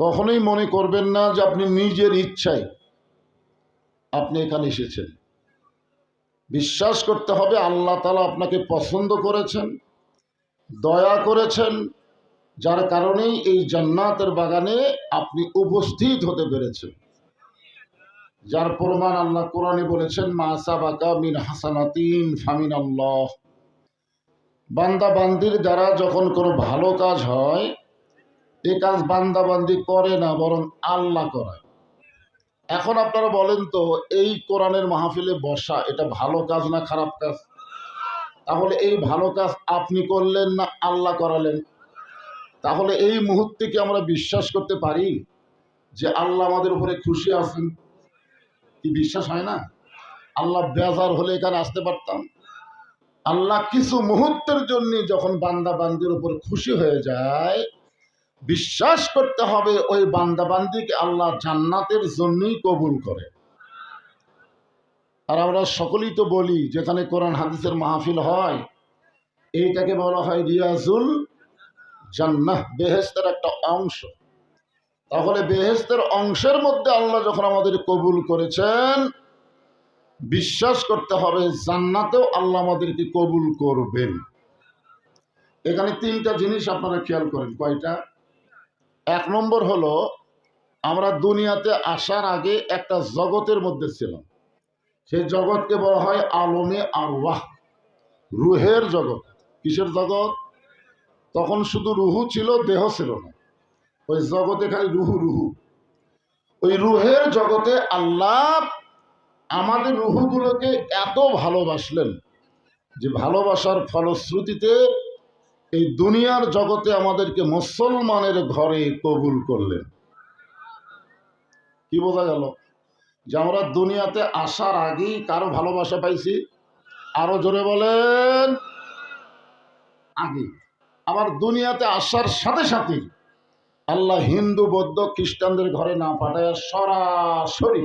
কখনোই মনে করবেন না যে আপনি নিজের ইচ্ছায় আপনি এখানে এসেছেন। বিশ্বাস করতে হবে আল্লাহ তালা আপনাকে পছন্দ করেছেন, দয়া করেছেন, যার কারণেই এই জান্নাতের বাগানে আপনি উপস্থিত হতে পেরেছেন। যার প্রমাণ আল্লাহ কোরআনে বলেছেন, মা মিন হাসানাতিন ফামিন আল্লাহ বান্দা বান্দির দ্বারা যখন কোনো ভালো কাজ হয় এ কাজ বান্দাবান্দি করে না, বরং আল্লাহ করায়। এখন আপনারা বলেন তো, এই কোরআনের মাহফিলে বসা, এটা ভালো কাজ না খারাপ কাজ? তাহলে এই ভালো কাজ আপনি করলেন না আল্লাহ করালেন? তাহলে এই মুহূর্তে কি আমরা বিশ্বাস করতে পারি যে আল্লাহ আমাদের উপরে খুশি আছেন? কি বিশ্বাস হয় না? আল্লাহ বেজার হলে এখানে আসতে পারতাম? আল্লাহ কিছু মুহূর্তের জন্য যখন বান্দা বান্দির উপর খুশি হয়ে যায় বিশ্বাস করতে হবে ওই বান্দাবান্দিকে আল্লাহ জান্নাতের জন্যই কবুল করে। আর আমরা সকলেই তো বলি, যেখানে কোরআন হাদিসের মাহফিল হয়, এইটাকে বলা হয় রিয়াজুল জান্নাহ বেহেস্তের একটা অংশ। তাহলে বেহেস্তের অংশের মধ্যে আল্লাহ যখন আমাদের কবুল করেছেন, বিশ্বাস করতে হবে জান্নাতেও আল্লাহ আমাদেরকে কবুল করবেন। এখানে তিনটা জিনিস আপনারা খেয়াল করেন, কয়টা? এক নম্বর হলো, আমরা দুনিয়াতে আসার আগে একটা জগতের মধ্যে ছিলাম। সেই জগৎকে বলা হয় আলমে আরওয়াহ, রুহের জগৎ। কিসের জগৎ? তখন শুধু রুহু ছিল, দেহ ছিল না। ওই জগতে খালি রুহু রুহু। ওই রুহের জগতে আল্লাহ আমাদের রুহুগুলোকে এত ভালোবাসলেন যে ভালোবাসার ফলশ্রুতিতে এই দুনিয়ার জগতে আমাদেরকে মুসলমানের ঘরে কবুল করলেন। কি বোঝা গেল? যে আমরা দুনিয়াতে আসার আগেই কারও ভালোবাসা পাইছি, আরও জোরে বলেন, আগে। আবার দুনিয়াতে আসার সাথে সাথে আল্লাহ হিন্দু, বৌদ্ধ, খ্রিস্টানদের ঘরে না পাঠায় সরাসরি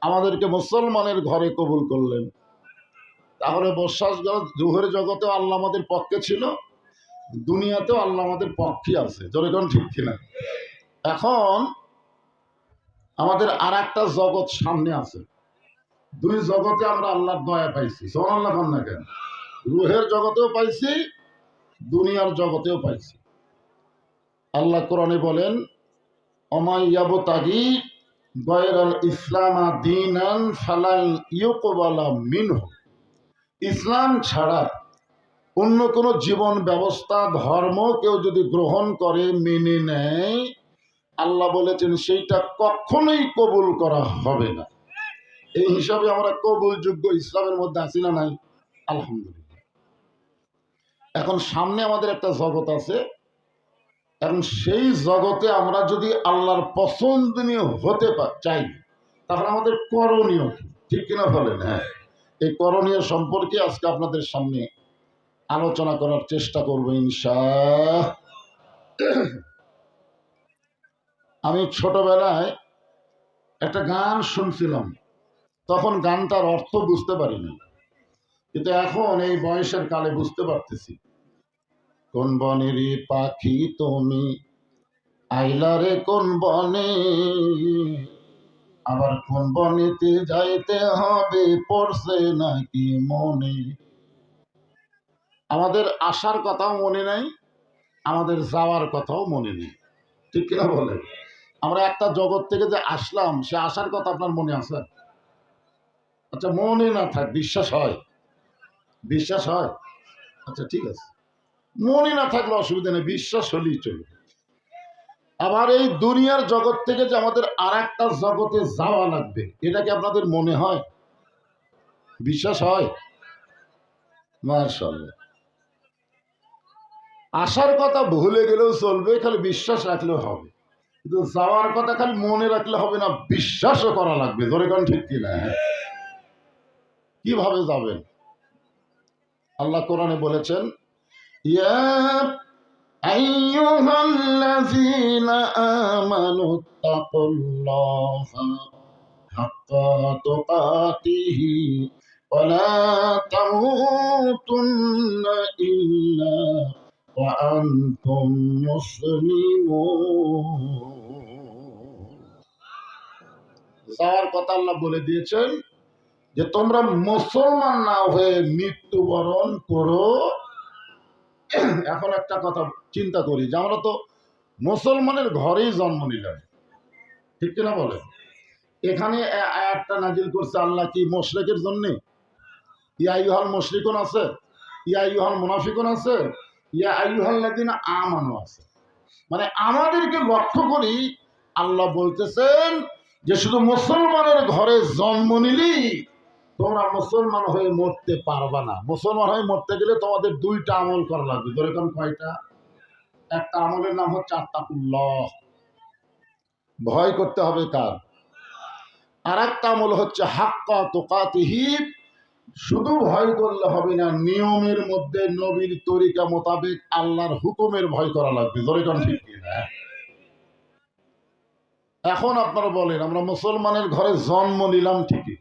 আমাদেরকে মুসলমানের ঘরে কবুল করলেন। তাহলে বশ্বাস জুহের জগতেও আল্লাহ আমাদের পক্ষে ছিল। দুনিয়াতেও আল্লাহ আমাদের পক্ষে আছে। যেরকম ঠিক কিনা? এখন আমাদের আর একটা জগৎ সামনে আছে। দুই জগতে আমরা আল্লাহর দয়া পাইছি। সোমান আল্লাহ না কেন? রুহের জগতেও পাইছি, দুনিয়ার জগতেও পাইছি। আল্লাহ কোরআনে বলেন অমাইয়াবতাগি গয়রাল ইসলামা ফালাই ইউকবালা মিনহ। ইসলাম ছাড়া অন্য কোনো জীবন ব্যবস্থা, ধর্ম কেউ যদি গ্রহণ করে, মেনে নেয়, আল্লাহ বলেছেন সেইটা কখনোই কবুল করা হবে না। এই হিসাবে আমরা কবুলযোগ্য ইসলামের মধ্যে আছি না নাই? আলহামদুলিল্লাহ। এখন সামনে আমাদের একটা জগৎ আছে। এবং সেই জগতে আমরা যদি আল্লাহর পছন্দনীয় হতে চাই, তাহলে আমাদের করণীয় ঠিক কিনা বলেন? হ্যাঁ। এই করণীয় সম্পর্কে আজকে আপনাদের সামনে আলোচনা করার চেষ্টা করব ইনশা আমি ছোটবেলায় একটা গান শুনছিলাম। তখন গানটার অর্থ বুঝতে পারিনি। কিন্তু এখন এই বয়সের কালে বুঝতে পারতেছি। কোন বনেরই পাখি তুমি? আইলারে কোন বনে? আবার কোন বনেতে যাইতে হবে? পড়ছে নাকি মনে? আমাদের আসার কথাও মনে নাই, আমাদের যাওয়ার কথাও মনে নেই। ঠিক কিনা বলেন? আমরা একটা জগৎ থেকে যে আসলাম, সে আসার কথা আপনার মনে আছে? আচ্ছা মনে না থাক, বিশ্বাস হয়। বিশ্বাস হয়? আচ্ছা ঠিক আছে। মনে না থাকলে অসুবিধা নেই, বিশ্বাস হলেই চলবে। আবার এই দুনিয়ার জগৎ থেকে যে আমাদের আর একটা জগতে যাওয়া লাগবে, এটা কি আপনাদের মনে হয়? বিশ্বাস হয়? মার্শাল্লাহ আসার কথা ভুলে গেলেও চলবে খালি বিশ্বাস রাখলেও হবে কিন্তু যাওয়ার কথা খালি মনে রাখলে হবে না বিশ্বাসও করা লাগবে ধরে কারণ ঠিক কিনা হ্যাঁ কিভাবে যাবেন আল্লাহ কোরআনে বলেছেন ইয়া أيها الذين آمنوا اتقوا الله حق تقاته ولا تموتن إلا وأنتم مسلمون চাওয়ার কথা আল্লাহ বলে দিয়েছেন যে তোমরা মুসলমান না হয়ে মৃত্যুবরণ করো এখন একটা কথা চিন্তা করি যে আমরা তো মুসলমানের ঘরেই জন্ম নিলাম ঠিক কিনা বলেন এখানে এ- আয়াতটা নাজিল করছে আল্লাহ কি মোশরেকের জন্যে ইয়া ইউহাল মুশরিকুন আছে ইয়া ইউহাল মুনাফিকুন আছে ইয়া আইয়ুহাল আমানু আছে মানে আমাদেরকে লক্ষ্য করি আল্লাহ বলতেছেন যে শুধু মুসলমানের ঘরে জন্ম নিলেই তোমরা মুসলমান হয়ে মরতে পারবা না। মুসলমান হয়ে মরতে গেলে তোমাদের দুইটা আমল করা লাগবে। যেরকম কয়টা? একটা আমলের নাম হচ্ছে আত্মাকুল্লাহ। ভয় করতে হবে কার? আর একটা আমল হচ্ছে হাক্কা তোকাতিহি শুধু ভয় করলে হবে না, নিয়মের মধ্যে নবীর তরিকা মোতাবেক আল্লাহর হুকুমের ভয় করা লাগবে। যেরকম ঠিক কিনা এখন আপনারা বলেন, আমরা মুসলমানের ঘরে জন্ম নিলাম ঠিকই।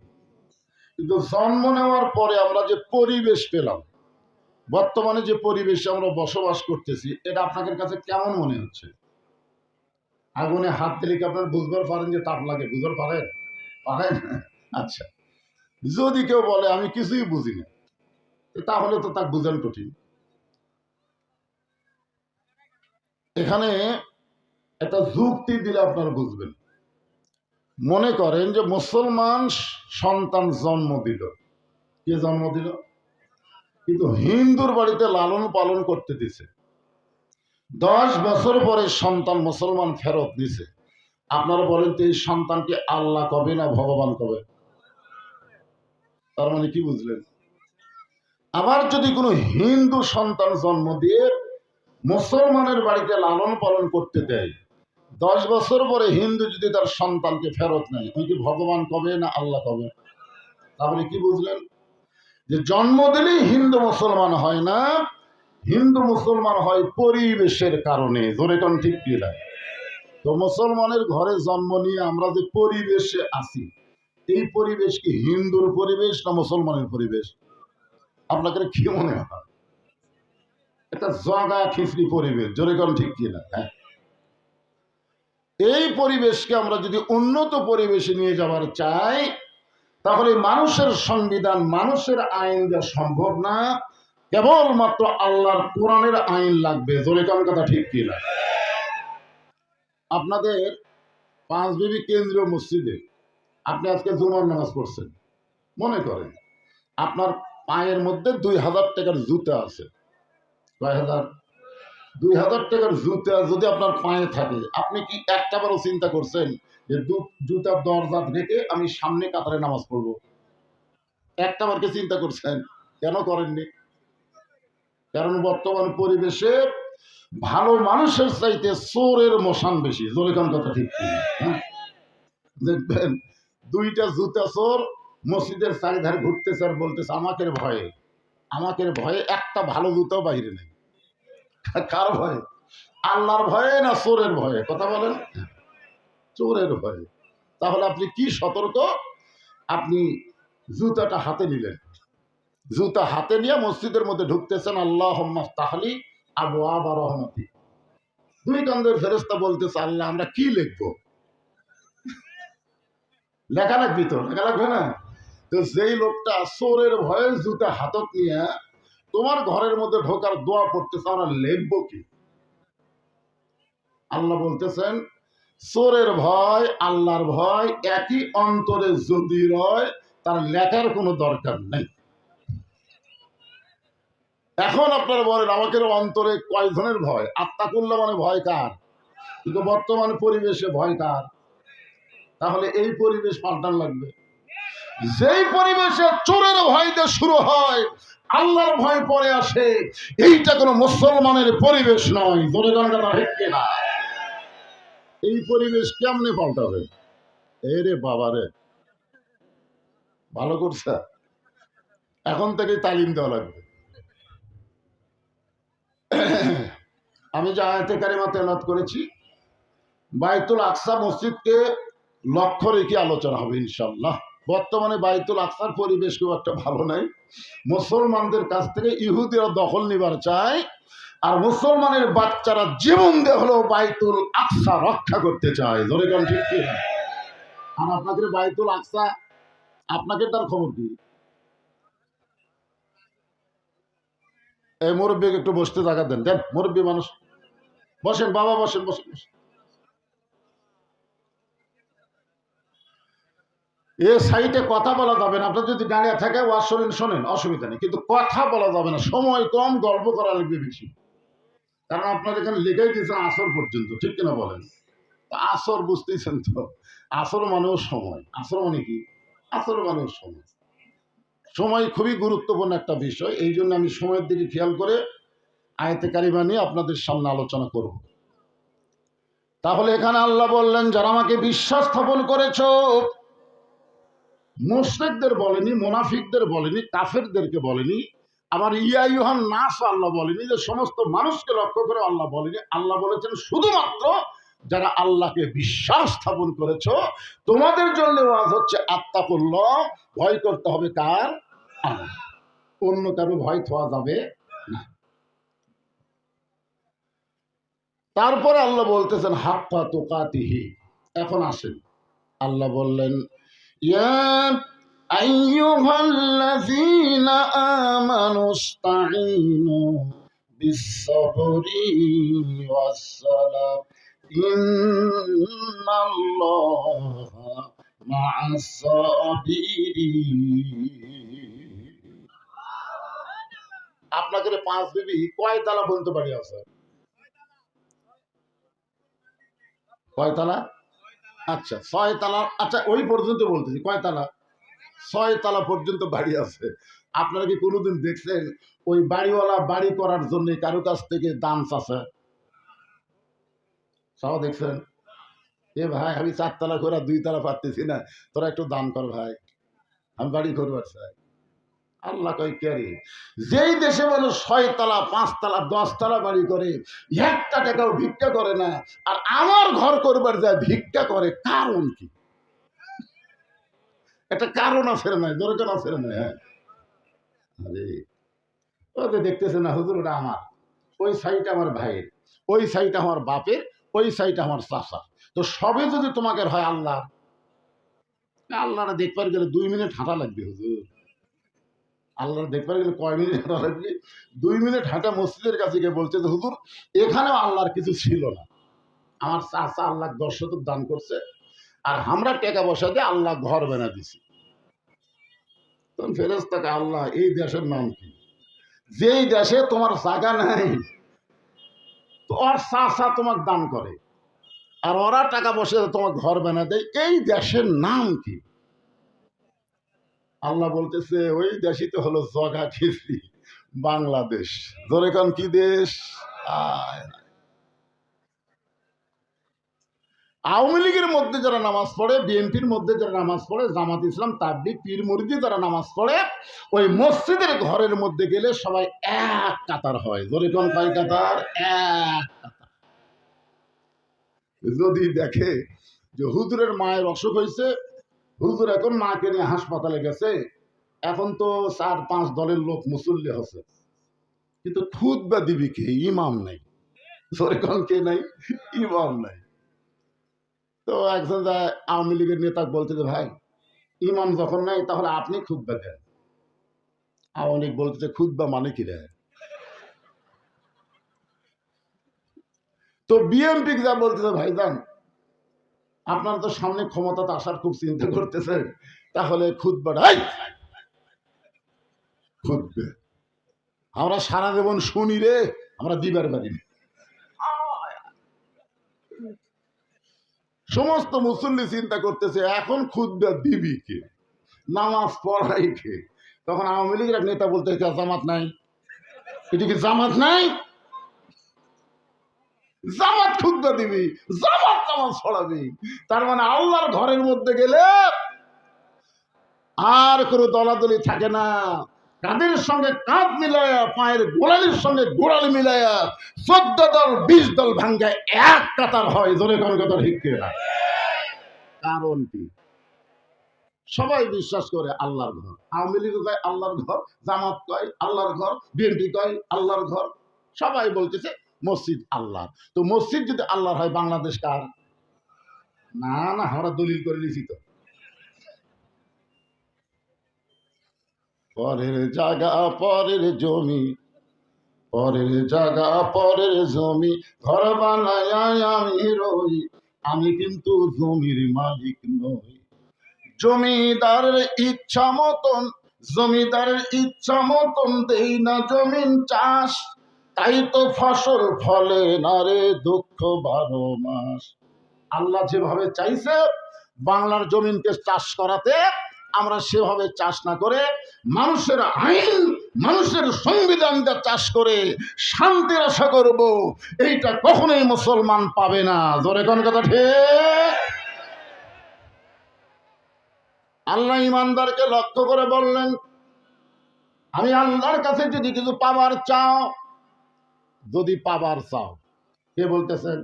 কিন্তু জন্ম নেওয়ার পরে আমরা যে পরিবেশ পেলাম, বর্তমানে যে পরিবেশে আমরা বসবাস করতেছি, এটা আপনাদের কাছে কেমন মনে হচ্ছে? আগুনে হাত দিলে কি আপনার বুঝবার পারেন যে তাপ লাগে? বুঝবার পারেন? পারেন? আচ্ছা। যদি কেউ বলে, আমি কিছুই বুঝি না তাহলে তো তাকে বুঝান কঠিন। এখানে একটা যুক্তি দিলে আপনারা বুঝবেন। মনে করেন যে মুসলমান সন্তান জন্ম দিল। কে জন্ম দিল? কিন্তু হিন্দুর বাড়িতে লালন পালন করতে দিছে। দশ বছর পরে সন্তান মুসলমান ফেরত দিছে আপনারা বলেন তো এই সন্তানকে আল্লাহ কবে না ভগবান কবে? তার মানে কি বুঝলেন? আবার যদি কোনো হিন্দু সন্তান জন্ম দিয়ে মুসলমানের বাড়িতে লালন পালন করতে দেয়, দশ বছর পরে হিন্দু যদি তার সন্তানকে ফেরত নেয়, ওই কি ভগবান কবে না আল্লাহ কবে? তাহলে কি বুঝলেন? যে জন্ম দিলেই হিন্দু মুসলমান হয় না, হিন্দু মুসলমান হয় পরিবেশের কারণে। জোরে কোন ঠিক কি তো মুসলমানের ঘরে জন্ম নিয়ে আমরা যে পরিবেশে আছি এই পরিবেশ কি হিন্দুর পরিবেশ না মুসলমানের পরিবেশ? আপনাদের কি মনে হয়? একটা জগা খিচড়ি পরিবেশ, জোরে কোন ঠিক কি না হ্যাঁ। এই পরিবেশকে আমরা যদি উন্নত পরিবেশে নিয়ে যাবার চাই, তাহলে মানুষের সংবিধান, মানুষের আইন যা সম্ভব না। কেবলমাত্র আল্লাহর কোরআনের আইন লাগবে। জোরে কোন কথা ঠিক কি না আপনাদের পাঁচ বিবি কেন্দ্রীয় মসজিদে আপনি আজকে জুমার নামাজ পড়ছেন। মনে করেন, আপনার পায়ের মধ্যে দুই হাজার টাকার জুতা আছে। কয় হাজার? দুই হাজার টাকার জুতা যদি আপনার পায়ে থাকে, আপনি কি একটা একটাবারও চিন্তা করছেন যে জুতার দরজা রেখে আমি সামনে কাতারে নামাজ পড়ব? একটাবার কি চিন্তা করছেন? কেন করেননি? কারণ বর্তমান পরিবেশে ভালো মানুষের চাইতে চোরের মশান বেশি। জোরে কোন কথা ঠিক হ্যাঁ? দেখবেন দুইটা জুতা চোর, মসজিদের চারিধারে ঘুরতেছে আর বলতেছে আমাকে ভয়ে আমাকে ভয়ে একটা ভালো জুতাও বাইরে নেই। কার ভয়ে? আল্লাহর ভয়ে না চোরের ভয়ে? কথা বলেন। চোরের ভয়ে। তাহলে আপনি কি সতর্ক? আপনি জুতাটা হাতে নিলেন। জুতা হাতে নিয়ে মসজিদের মধ্যে ঢুকতেছেন আল্লাহ তাহলি আবু আবা রহমতি। দুই কান্দের ফেরেস্তা বলতেছে, আল্লাহ, আমরা কি লিখব? লেখা লাগবি তো, লেখা লাগবে না? তো যেই লোকটা চোরের ভয়ে জুতা হাতত নিয়ে তোমার ঘরের মধ্যে ঢোকার দোয়া পড়তেছে, আমরা লিখব কি? আল্লাহ বলতেছেন, চোরের ভয়, আল্লাহর ভয়, একই অন্তরে যদি রয়, তার লেখার কোনো দরকার নেই। এখন আপনারা বলেন আমাকে অন্তরে কয় ধরনের ভয়? আত্মা করলে মানে ভয় কার? কিন্তু বর্তমান পরিবেশে ভয় কার? তাহলে এই পরিবেশ পাল্টান লাগবে। যেই পরিবেশে চোরের ভয় শুরু হয়, আল্লাহর ভয় পরে আসে, এইটা কোনো মুসলমানের পরিবেশ নয়। ধরে জানটা হেঁটে না এই পরিবেশ কেমনে পাল্টাবে? এরে বাবারে ভালো করছে? এখন থেকে তালিম দেওয়া লাগবে। আমি যে আয়াতে কারিমা তেলাত করেছি, বাইতুল আকসা মসজিদকে লক্ষ্য রেখে আলোচনা হবে ইনশাল্লাহ বর্তমানে বাইতুল আকসার পরিবেশ খুব একটা ভালো নাই। মুসলমানদের কাছ থেকে ইহুদিরা দখল নিবার চায়, আর মুসলমানের বাচ্চারা জীবন দিয়ে হলেও বাইতুল আকসা রক্ষা করতে চায়। ধরে কোন ঠিক কি? আর আপনাদের বাইতুল আকসা আপনাকে তার খবর কি? এই মুরব্বী একটু বসতে জায়গা দেন। দেন, মুরব্বী মানুষ। বসেন, বাবা বসেন বসেন বসেন। এ সাইটে কথা বলা যাবে না। আপনার যদি দাঁড়িয়ে থাকে, ওয়াজ শোনেন শোনেন, অসুবিধা নেই। কিন্তু কথা বলা যাবে না। সময় কম, গল্প করা লাগবে বেশি। কারণ আপনার এখানে লেগেই দিয়েছেন আসর পর্যন্ত। ঠিক কিনা বলেন? আসর বুঝতেইছেন তো। আসর মানেও সময়। আসর মানে কি? আসর মানেও সময়। সময় খুবই গুরুত্বপূর্ণ একটা বিষয়। এই জন্য আমি সময়ের দিকে খেয়াল করে আয়তে কারিমা আপনাদের সামনে আলোচনা করব। তাহলে এখানে আল্লাহ বললেন, যারা আমাকে বিশ্বাস স্থাপন করেছ মুশরিকদের বলেনি, মোনাফিকদের বলেনি, কাফেরদেরকে বলেনি, আবার ইয়া ইউহান নাস আল্লাহ বলেনি যে সমস্ত মানুষকে লক্ষ্য করে আল্লাহ বলেনি। আল্লাহ বলেছেন, শুধুমাত্র যারা আল্লাহকে বিশ্বাস স্থাপন করেছ, তোমাদের জন্য আজ হচ্ছে আত্মাকুল্লাহ ভয় করতে হবে কার? আল্লাহ। অন্য কারও ভয় থোয়া যাবে না। তারপরে আল্লাহ বলতেছেন, হাক্কা তোকাতিহি। এখন আসেন। আল্লাহ বললেন ইয়া আইয়ুহাল্লাযীনা আমানু ইসতাঈনু বিস-সাবরি ওয়াস-সালাহ ইন্নাল্লাহা মা'আস-সাবিরিন আপনাদের পাঁচ বিবি কয় তালা বলতে পারি আছে কয় তালা? আচ্ছা ছয় তালা আচ্ছা ওই পর্যন্ত বলতেছি, কয় তালা? ছয় তালা পর্যন্ত বাড়ি আছে। আপনারা কি কোনোদিন দেখছেন ওই বাড়িওয়ালা বাড়ি করার জন্য কারও কাছ থেকে দাম চাষে সব দেখছেন? এ ভাই, আমি চারতলা করে দুই তালা পারতেছি না। তোরা একটু দান কর ভাই। আমি বাড়ি করবার চাই। আল্লাহ কয় ক্যারি যেই দেশে মানুষ ছয় তালা দশ তালা বাড়ি করে, একটা টাকাও ভিক্ষা করে না, আর আমার ঘর করবার যায় ভিক্ষা করে, কারণ কি? একটা কারণ আছে না দরকার আছে না হ্যাঁ। আরে দেখতেছে না, হুজুর, ওটা আমার। ওই সাইড আমার ভাইয়ের, ওই সাইড আমার বাপের, ওই সাইড আমার চাষা তো সবে যদি তোমাকে হয় আল্লাহ আল্লাহরা দেখবার গেলে দুই মিনিট হাঁটা লাগবে, হুজুর। আল্লাহ দেখবার গেলে কয় মিনিট হাঁটা দুই মিনিট হাঁটা মসজিদের কাছে গিয়ে বলছে যে, হুজুর, এখানেও আল্লাহর কিছু ছিল না। আমার চাষা আল্লাহ দশ শতক দান করছে, আর আমরা টাকা পয়সা দিয়ে আল্লাহ ঘর বেনা দিছি। তখন ফেরেস্তাকে আল্লাহ, এই দেশের নাম কি? যেই দেশে তোমার জায়গা নাই তোর চাষা তোমার দান করে, আর ওরা টাকা পয়সা তোমার ঘর বেনা দেয়, এই দেশের নাম কি? আল্লাহ বলতেছে, ওই দেশই তো হলো জগা খিস্তি বাংলাদেশ। ধরে কান, কি দেশ? আওয়ামী লীগের মধ্যে যারা নামাজ পড়ে, বিএনপির মধ্যে যারা নামাজ পড়ে, জামাত ইসলাম, তাবলিগ, পীর মুরিদি যারা নামাজ পড়ে, ওই মসজিদের ঘরের মধ্যে গেলে সবাই এক কাতার হয়। জোরে কোন, কয় কাতার? এক কাতার। যদি দেখে যে হুজুরের মায়ের অসুখ হয়েছে হুজুর এখন মাকে নিয়ে হাসপাতালে গেছে, এখন তো চার পাঁচ দলের লোক মুসল্লি হচ্ছে। কিন্তু খুদ বা দিবি কে? ইমাম নাই। কে নাই? ইমাম নাই। তো একজন যা আওয়ামী লীগের নেতা বলছে যে, ভাই, ইমাম যখন নাই, তাহলে আপনি খুদ্া দেন। আওয়ামী লীগ বলতেছে খুদ্া মানে কি রে? তো বিএনপি যা বলতেছে ভাইজান আপনার তো সামনে ক্ষমতাতে আসার খুব চিন্তা করতেছেন। তাহলে খুদ খুদ্বাটাই খুদ্বে আমরা সারা জীবন শুনি রে, আমরা দিবার না। সমস্ত মুসল্লি চিন্তা করতেছে, এখন খুদ্া দিবি কে? নামাজ পড়াই কে? তখন আওয়ামী লীগের নেতা বলতে জামাত নাই। এটা কি জামাত নাই? জামাত খুদ্া দিবি, জামাত নামাজ পড়াবি। তার মানে আল্লাহর ঘরের মধ্যে গেলে আর কোনো দলাদলি থাকে না। কাঁধের সঙ্গে কাঁধ মিলায়া, পায়ের গোড়ালির সঙ্গে গোড়ালি মিলায়া চোদ্দ দল, বিশ দল ভাঙ্গায় এক কাতার হয়, জোরে কোন কথা ঠিক কারণ কি? সবাই বিশ্বাস করে আল্লাহর ঘর। আওয়ামী লীগ কয় আল্লাহর ঘর, জামাত কয় আল্লাহর ঘর, বিএনপি কয় আল্লাহর ঘর। সবাই বলতেছে মসজিদ আল্লাহ তো মসজিদ যদি আল্লাহর হয়, বাংলাদেশ কার? না না, আমরা দলিল করে নিছি তো। পরের জায়গা, পরের জমি, পরের জায়গা, পরের জমি, ঘর বানায় আমি রই, আমি কিন্তু জমির মালিক নই। জমিদারের ইচ্ছা মতন, জমিদারের ইচ্ছা মতন দেই না জমিন চাষ। তাই তো ফসল ফলে না রে দুঃখ বারো মাস। আল্লাহ যেভাবে চাইছে, বাংলার জমিনকে চাষ করাতে, আমরা সেভাবে চাষ না করে মানুষের আইন, মানুষের সংবিধান দিয়ে চাষ করে শান্তির আশা করব। এইটা কখনোই মুসলমান পাবে না। জোরে কোন কথা ঠিক? আল্লাহ ইমানদারকে লক্ষ্য করে বললেন, আমি আল্লাহর কাছে যদি কিছু পাবার চাও যদি পাবার চাও। কে বলতেছেন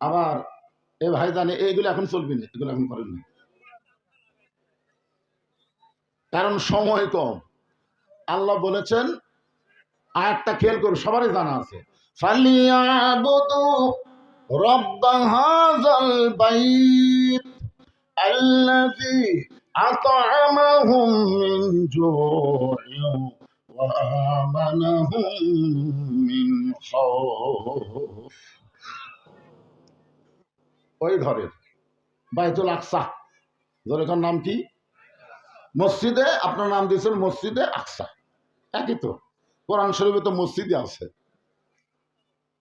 আবার, এ ভাই জানে, এইগুলো এখন চলবি না, এগুলো এখন করেন না। কারণ সময় কম। আল্লাহ বলেছেন, আয়াতটা খেয়াল করো, সবারই জানা আছে। ফালিয়াবুদু ওই ঘরের, বাইতুল আকসা। জোরেখার নাম কি? মসজিদে, আপনার নাম দিয়েছেন মসজিদে আকসা। একই তো, কোরআন শরীফে তো মসজিদে আছে।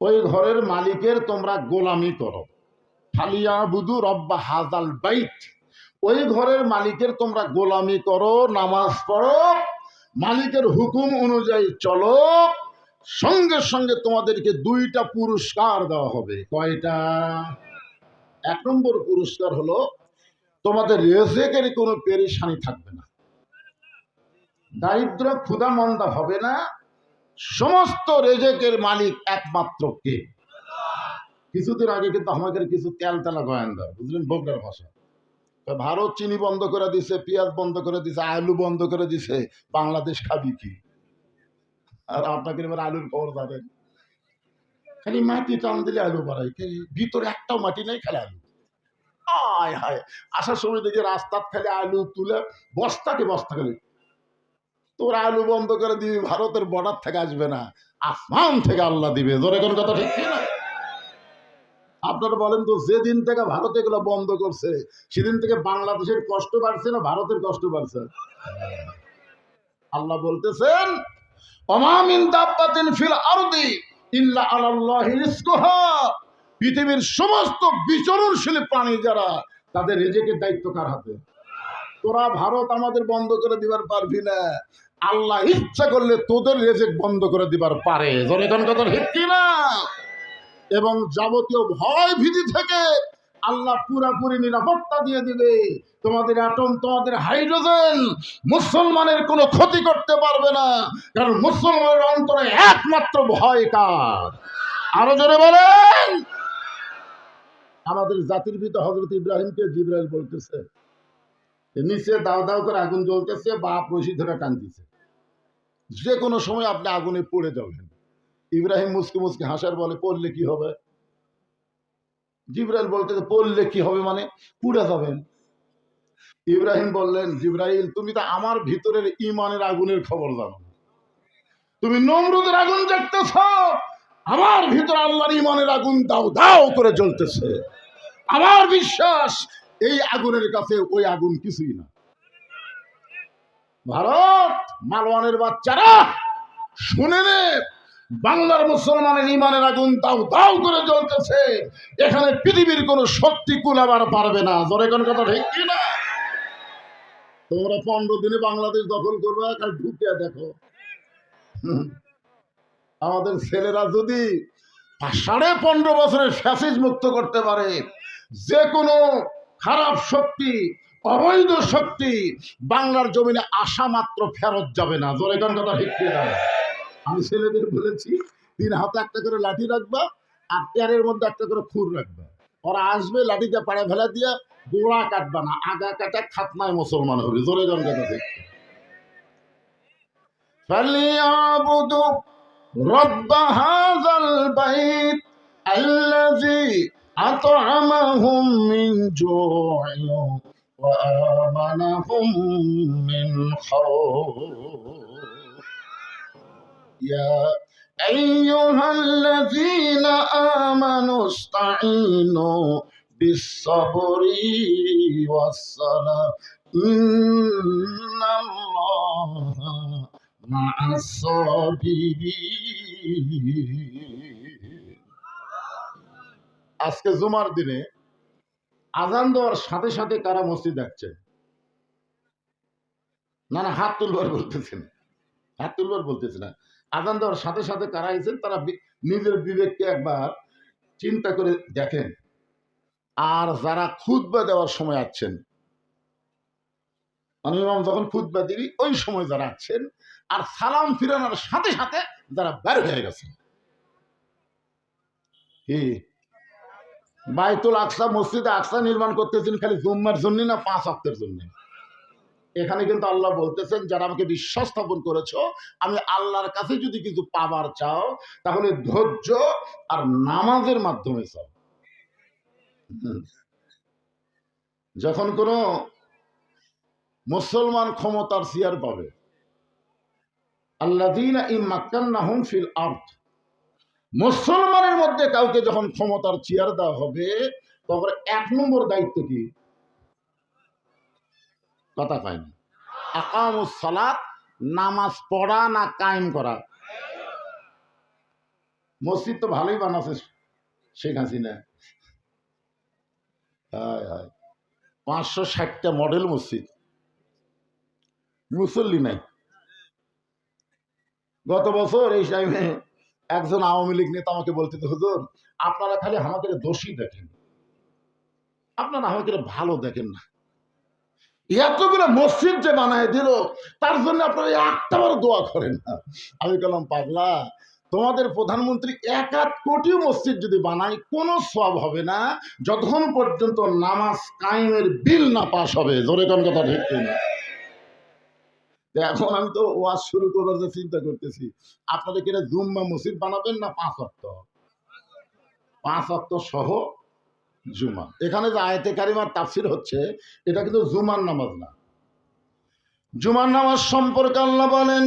ওই ঘরের মালিকের তোমরা গোলামি করো। ফালিয়া বুধু রব্বা হাজাল বাইত। ওই ঘরের মালিকের তোমরা গোলামি করো, নামাজ পড়ো মালিকের হুকুম অনুযায়ী চলো সঙ্গে সঙ্গে তোমাদেরকে দুইটা পুরস্কার দেওয়া হবে। কয়টা? এক নম্বর পুরস্কার হলো, তোমাদের রেজেকের কোনো পেরেশানি থাকবে না। দারিদ্র ক্ষুধা মন্দা হবে না। সমস্ত রেজেকের মালিক একমাত্র কে? কিছুদিন আগে কিন্তু আমাদের কিছু তেল তেলা গোয়েন্দা বুঝলেন? বগলার ভাষা। ভারত চিনি বন্ধ করে দিছে, পেঁয়াজ বন্ধ করে দিছে, আলু বন্ধ করে দিছে, বাংলাদেশ খাবি কি? আর আপনাকে এবার আলুর খবর জানেন খালি মাটি টান দিলে আলু বাড়াই ভিতরে একটাও মাটি নেই, খালি আলু। আয় হায়। আসার সময় দেখি রাস্তার খালি আলু তুলে বস্তাকে বস্তা খালি তোর আলু বন্ধ করে দিবি, ভারতের বর্ডার থেকে আসবে না। আসমান থেকে আল্লাহ দিবে। ধরে কোন কথা ঠিক না আপনারা বলেন তো, যেদিন থেকে ভারত এগুলো বন্ধ করছে, সেদিন থেকে বাংলাদেশের কষ্ট বাড়ছে না ভারতের কষ্ট বাড়ছে? আল্লাহ বলতেছেন অমামিন দাব্বাতিন ফিল আরদি ইল্লা আলাল্লাহি রিজকুহা। পৃথিবীর সমস্ত বিচরণশীল প্রাণী যারা, তাদের রেজেকের দায়িত্ব কার হাতে? তোরা ভারত আমাদের বন্ধ করে দিবার পারবি না। আল্লাহ ইচ্ছা করলে তোদের রেজেক বন্ধ করে দিবার পারে। কোন কথা ঠিক কি না এবং যাবতীয় ভয় ভীতি থেকে আল্লাহ পুরাপুরি নিরাপত্তা দিয়ে দিবে। তোমাদের অ্যাটম তোমাদের হাইড্রোজেন মুসলমানের কোনো ক্ষতি করতে পারবে না, কারণ মুসলমানের অন্তরে একমাত্র ভয় কার? আরও জোরে বলেন। আমাদের জাতির পিতা হজরত ইব্রাহিমকে জিব্রাইল বলতেছে নিচে দাও দাও করে আগুন জ্বলতেছে, বাপ রশি ধরে টানতেছে যে কোনো সময় আপনি আগুনে পড়ে যাবেন। ইব্রাহিম মুসকে মুসকে হাসার বলে, পড়লে কি হবে? জিব্রাইল বলতে, পড়লে কি হবে মানে পুড়ে যাবেন। ইব্রাহিম বললেন, জিব্রাইল, তুমি তো আমার ভিতরের ইমানের আগুনের খবর জানো। তুমি নমরুদের আগুন দেখতেছ আমার ভিতরে আল্লাহর ইমানের আগুন দাও দাও করে জ্বলতেছে। আমার বিশ্বাস, এই আগুনের কাছে ওই আগুন কিছুই না। ভারত মালওয়ানের বাচ্চারা, শুনে নে বাংলার মুসলমানের ইমানের আগুন দাও দাও করে জ্বলতেছে। এখানে পৃথিবীর কোনো শক্তি কুলাবার পারবে না। জোরে কোন কথা ঠিক না? তোমরা পনেরো দিনে বাংলাদেশ দখল করবে, কাল ঢুকে দেখো। আমাদের ছেলেরা যদি সাড়ে পনেরো বছরের ফ্যাসিজ মুক্ত করতে পারে, যে কোনো খারাপ শক্তি, অবৈধ শক্তি বাংলার জমিনে আসা মাত্র ফেরত যাবে না। জোরে কোন কথা ঠিক না? আমি ছেলেদের বলেছি তিন হাতে একটা করে লাঠি রাখবা আর পেয়ারের মধ্যে একটা করে খুর রাখবা ওরা আসবে লাঠিতে পাড়ে ফেলা দিয়ে গোড়া কাটবা না আগা কাটা খাতনায় মুসলমান হবে জোরে জন কথা ঠিক فليعبدوا رب هذا البيت الذي أطعمهم من جوع وآمنهم من خوف يا أيها الذين آمنوا استعينوا بالصبر والصلاة إن الله مع الصابرين আজকে জুমার দিনে আজান দেওয়ার সাথে সাথে কারা মসজিদ যাচ্ছে না না হাত তুলবার বলতেছেন হাত তুলবার বলতেছে না আজান দেওয়ার সাথে সাথে কারা আইছেন, তারা নিজের বিবেককে একবার চিন্তা করে দেখেন। আর যারা খুতবা দেওয়ার সময় আছেন ইমাম যখন খুতবা দিবি ওই সময় যারা আছেন, আর সালাম ফিরানোর সাথে সাথে যারা বের হয়ে গেছেন। বাইতুল আকসা, মসজিদে আকসা নির্মাণ করতেছেন খালি জুম্মার জন্য না পাঁচ অক্টের জন্য এখানে কিন্তু আল্লাহ বলতেছেন, যারা আমাকে বিশ্বাস স্থাপন করেছ, আমি আল্লাহর কাছে যদি কিছু পাবার চাও, তাহলে ধৈর্য আর নামাজের মাধ্যমে চাও। যখন কোনো মুসলমান ক্ষমতার চেয়ার পাবে ইমাক্কান্নাহুম ফিল আর্থ মুসলমানের মধ্যে কাউকে যখন ক্ষমতার চেয়ার দেওয়া হবে, তখন এক নম্বর দায়িত্ব কি? কথা কয় না। আকামুস সালাত, নামাজ পড়া না কায়েম করা। মসজিদ তো ভালোই বানাচ্ছে শেখ হাসিনা। হায় হায়। পাঁচশো ষাটটা মডেল মসজিদ। মুসল্লি নাই। গত বছর এই টাইমে একজন আওয়ামী লীগ নেতা আমাকে বলতে হুজুর, আপনারা খালি আমাদের দোষী দেখেন। আপনারা আমাদের ভালো দেখেন না। এতগুলো মসজিদ যে বানায় দিল, তার জন্য আপনারা একটা বার দোয়া করেন না। আমি বললাম, পাগলা, তোমাদের প্রধানমন্ত্রী এক আধ কোটি মসজিদ যদি বানায়, কোনো সব হবে না। যতক্ষণ পর্যন্ত নামাজ কায়েমের বিল না পাস হবে। জোরে কোন কথা ঠিক? তো এখন আমি তো ওয়াজ শুরু করার যে চিন্তা করতেছি আপনাদের কিনা জুম্মা মসজিদ বানাবেন না পাঁচ অক্ট পাঁচ অক্ট সহ জুমা। এখানে যে আয়তে কারিমার তাফসির হচ্ছে, এটা কিন্তু জুমার নামাজ না। জুমার নামাজ সম্পর্কে আল্লাহ বলেন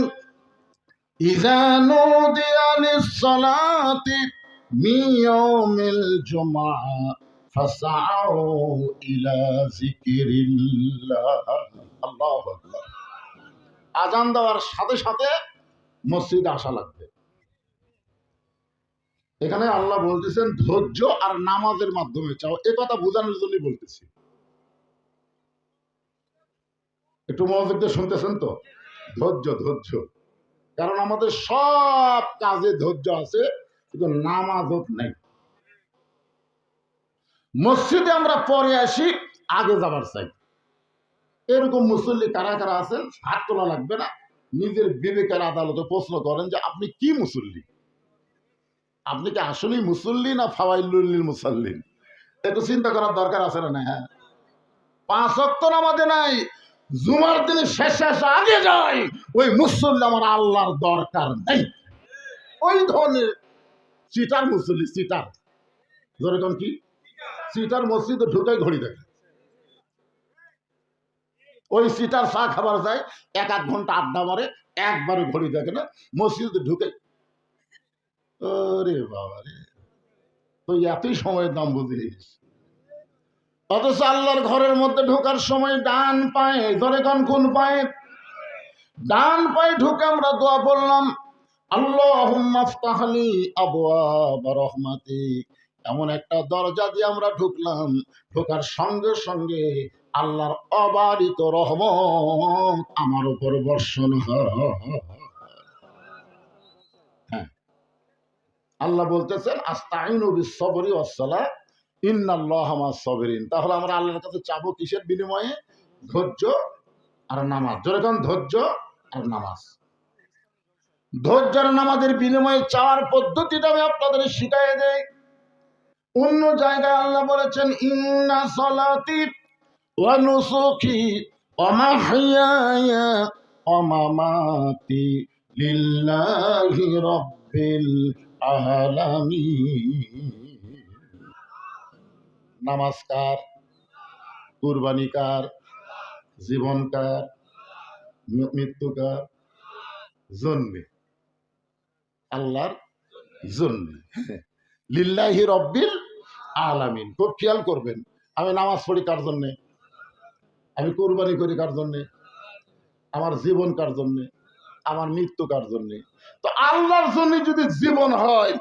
আজান দেওয়ার সাথে সাথে মসজিদে আসা লাগবে। এখানে আল্লাহ বলতেছেন, ধৈর্য আর নামাজের মাধ্যমে চাও। এ কথা বোঝানোর জন্যই বলতেছি। একটু মনোযোগ শুনতেছেন তো? ধৈর্য ধৈর্য। কারণ আমাদের সব কাজে ধৈর্য আছে, কিন্তু নামাজ নেই। মসজিদে আমরা পরে আসি, আগে যাবার চাই। এরকম মুসল্লি কারা কারা আছেন? হাত তোলা লাগবে না। নিজের বিবেকের আদালতে প্রশ্ন করেন যে, আপনি কি মুসল্লি? আপনি কি আসলেই মুসল্লি না ফাওয়াইলুল্লিল মুসল্লিন? একটু চিন্তা করার দরকার আছে না হ্যাঁ? পাঁচ অক্ত নামাজে নাই, জুমার দিনে শেষ শেষ, আগে যায় ওই মুসল্লি আমার আল্লাহর দরকার নেই। ওই ধরনের চিটার মুসল্লি সিটার যেরকম কি? সিটার মসজিদে ঢুকে ঘড়ি দেখে। ওই সিটার চা খাবার যায়, এক আধ ঘণ্টা আড্ডা মারে, একবারে ঘড়ি দেখে না, মসজিদে ঢুকে ওরে বাবা রে। তো এতই সময়ের দাম বুঝিস অথচ আল্লাহর ঘরের মধ্যে ঢোকার সময় ডান পায়ে, ধরে কোন কোন পায়ে? ডান পায়ে ঢুকে আমরা দোয়া বললাম আল্লাহ মাফতাহলি রহমাতিক। এমন একটা দরজা দিয়ে আমরা ঢুকলাম, ঢোকার সঙ্গে সঙ্গে আল্লাহর অবারিত রহমত আমার উপর বর্ষণ হ্যাঁ। আল্লাহ বলতেছেন, আস্তাইনু বিসবরি ওয়াসসালা ইন্নাল্লাহ মা সাবিরিন। তাহলে আমরা আল্লাহর কাছে চাবো কিসের বিনিময়ে? ধৈর্য আর নামাজ। যেরকম ধৈর্য আর নামাজ। ধৈর্য আর নামাজের বিনিময়ে চাওয়ার পদ্ধতিটা আমি আপনাদের শিখাই দেই। অন্য জায়গায় আল্লাহ বলেছেন, ইন্না সলাতি ওয়া নুসুকি ওয়া মাহইয়ায়া ওয়া মামাতি লিল্লাহি রাব্বিল আলামিন নমস্কার কুরবানি কার জীবন কার মি- মৃত্যু কার জন্মে। আল্লাহর জন্মে। লিল্লাহি রব্বিল আলামিন। খুব খেয়াল করবেন, আমি নামাজ পড়ি কার জন্যে? আমি কোরবানি করি কার জন্যে? আমার জীবন কার জন্যে? আমার মৃত্যু কার জন্যে? তো আল্লাহর জন্য যদি জীবন হয়,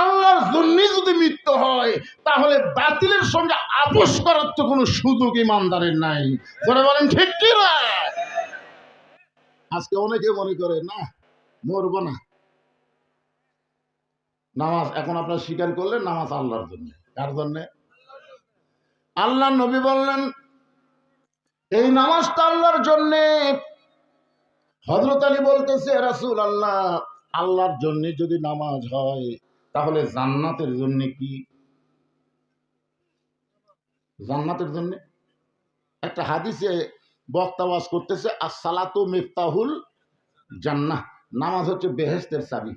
আল্লাহর জন্য যদি মৃত্যু হয়, তাহলে বাতিলের সঙ্গে আপোষ করার তো কোনো সুযোগ ইমানদারের নাই। ধরে বলেন, ঠিক কি আজকে অনেকে মনে করে, না, মরবো না। নামাজ এখন আপনার স্বীকার করলেন, নামাজ আল্লাহর জন্য। কার জন্যে? আল্লাহ নবী বললেন, এই নামাজটা আল্লাহর জন্যে। হজরত আলী বলতেছে রাসূল আল্লাহ আল্লাহর জন্য যদি নামাজ হয়, তাহলে জান্নাতের জন্য কি? জান্নাতের জন্য? একটা হাদিসে বক্তাবাস করতেছে আর সালাতু মিফতাহুল জান্নাহ নামাজ হচ্ছে বেহেস্তের চাবি।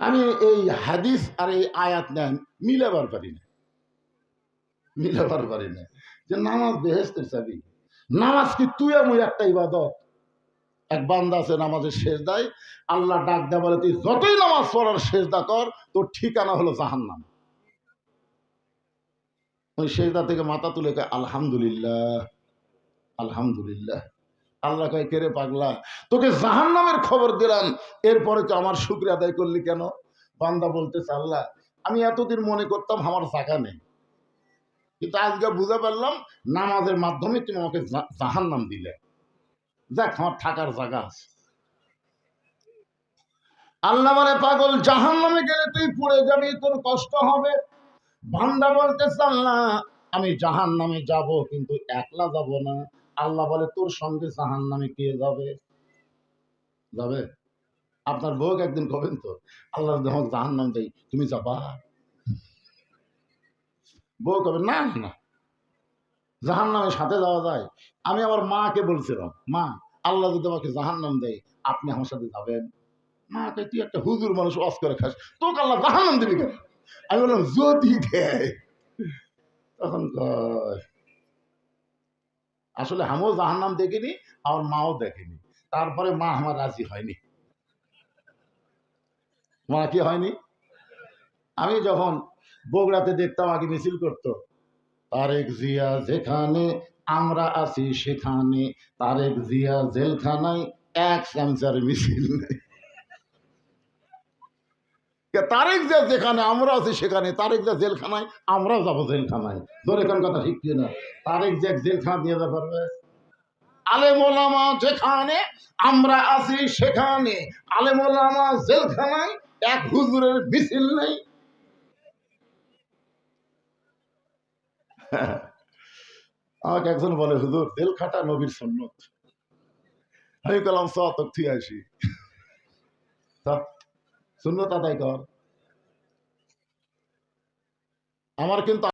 আমি এই হাদিস আর এই আয়াত নেন মিলাবার পারি না। মিলাবার পারি না। যে নামাজ বেহেস্তের চাবি। নামাজ কি তুই আমি একটা ইবাদত? এক বান্দা আছে নামাজের শেষ দেয় আল্লাহ ডাক দেয় বলে, তুই যতই নামাজ পড়ার শেষদা কর, তোর ঠিকানা হলো জাহান্নাম। ওই শেষদা থেকে মাথা তুলে কয়, আলহামদুলিল্লাহ আলহামদুলিল্লাহ। আল্লাহ কয় কেরে পাগলা? তোকে জাহান্নামের খবর দিলাম। এরপরে তো আমার শুক্রিয়া আদায় করলি কেন? বান্দা বলতেছে, আল্লাহ, আমি এতদিন মনে করতাম আমার জায়গা নেই। কিন্তু আজকে বুঝে পারলাম, নামাজের মাধ্যমে তুমি আমাকে জাহান নাম দিলে। দেখ আমার থাকার জায়গা আছে। আল্লাহ মানে পাগল জাহান নামে গেলে তুই পড়ে যাবি, তোর কষ্ট হবে। বান্দা বলতেছে, আল্লাহ, আমি জাহান নামে যাব, কিন্তু একলা যাব না। আল্লাহ বলে, তোর সঙ্গে জাহান নামে কে যাবে? যাবে? আপনার বউ একদিন কবেন তো? আল্লাহ জাহান নাম দেয় তুমি যাবা? বউ কবে, না না। জাহান নামে সাথে যাওয়া যায়। আমি আমার মাকে বলছিলাম, মা, আল্লাহ যদি আমাকে জাহান নাম দেয়, আপনি আমার সাথে যাবেন? মা কয় তুই একটা হুজুর মানুষ অস করে খাস। তোকে আল্লাহ জাহান নাম দিবি কেন? আমি বললাম, যদি দেয়। তখন আসলে আমিও জাহান নাম দেখিনি, আমার মাও দেখেনি। তারপরে মা আমার রাজি হয়নি। মা কি হয়নি? আমি যখন বগুড়াতে দেখতাম আগে মিছিল করতো। তারেক জিয়া যেখানে, আমরা আছি সেখানে। তারেক জিয়া জেলখানায় এক স্যামসার মিছিল তারেক জিয়া যেখানে, আমরা আছি সেখানে। তারেক যা জেলখানায়, আমরাও যাব জেলখানায়। ধরে কোন কথা ঠিক না? তারেক জিয়া জেলখানা দিয়ে যেতে পারবে। আলেমোলামা যেখানে, আমরা আছি সেখানে। আলে আলেমোলামা জেলখানায় এক হুজুরের মিছিল নেই। আমাকে একজন বলে, হুজুর তেল খাটা নবীর সন্ন্যত আমি কলাম স তক তুই আসি সুন্নত আদায় কর। আমার কিন্তু